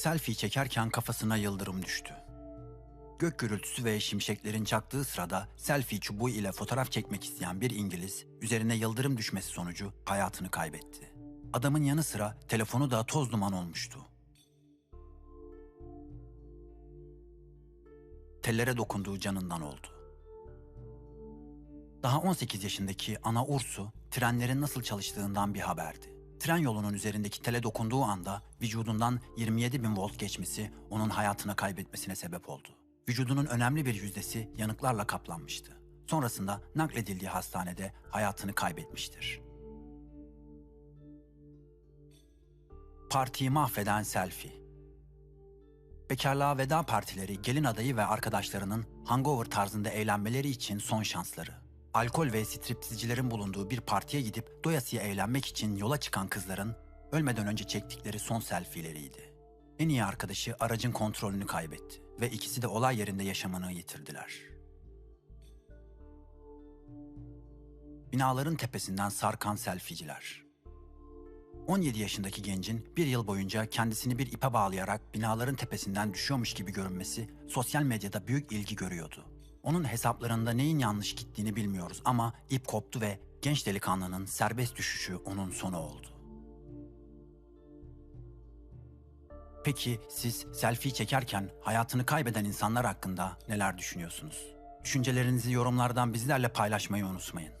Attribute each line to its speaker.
Speaker 1: Selfie çekerken kafasına yıldırım düştü. Gök gürültüsü ve şimşeklerin çaktığı sırada selfie çubuğu ile fotoğraf çekmek isteyen bir İngiliz üzerine yıldırım düşmesi sonucu hayatını kaybetti. Adamın yanı sıra telefonu da toz duman olmuştu. Tellere dokunduğu canından oldu. Daha 18 yaşındaki Ana Ursu, trenlerin nasıl çalıştığından bir haberdi. Tren yolunun üzerindeki tele dokunduğu anda vücudundan 27 bin volt geçmesi onun hayatını kaybetmesine sebep oldu. Vücudunun önemli bir yüzdesi yanıklarla kaplanmıştı. Sonrasında nakledildiği hastanede hayatını kaybetmiştir. Partiyi mahveden selfie. Bekarlığa veda partileri gelin adayı ve arkadaşlarının hangover tarzında eğlenmeleri için son şansları. Alkol ve striptizcilerin bulunduğu bir partiye gidip doyasıya eğlenmek için yola çıkan kızların ölmeden önce çektikleri son selfie'leriydi. En iyi arkadaşı aracın kontrolünü kaybetti ve ikisi de olay yerinde yaşamını yitirdiler. Binaların tepesinden sarkan selfieciler. 17 yaşındaki gencin bir yıl boyunca kendisini bir ipe bağlayarak binaların tepesinden düşüyormuş gibi görünmesi sosyal medyada büyük ilgi görüyordu. Onun hesaplarında neyin yanlış gittiğini bilmiyoruz ama ip koptu ve genç delikanlının serbest düşüşü onun sonu oldu. Peki siz selfie çekerken hayatını kaybeden insanlar hakkında neler düşünüyorsunuz? Düşüncelerinizi yorumlardan bizlerle paylaşmayı unutmayın.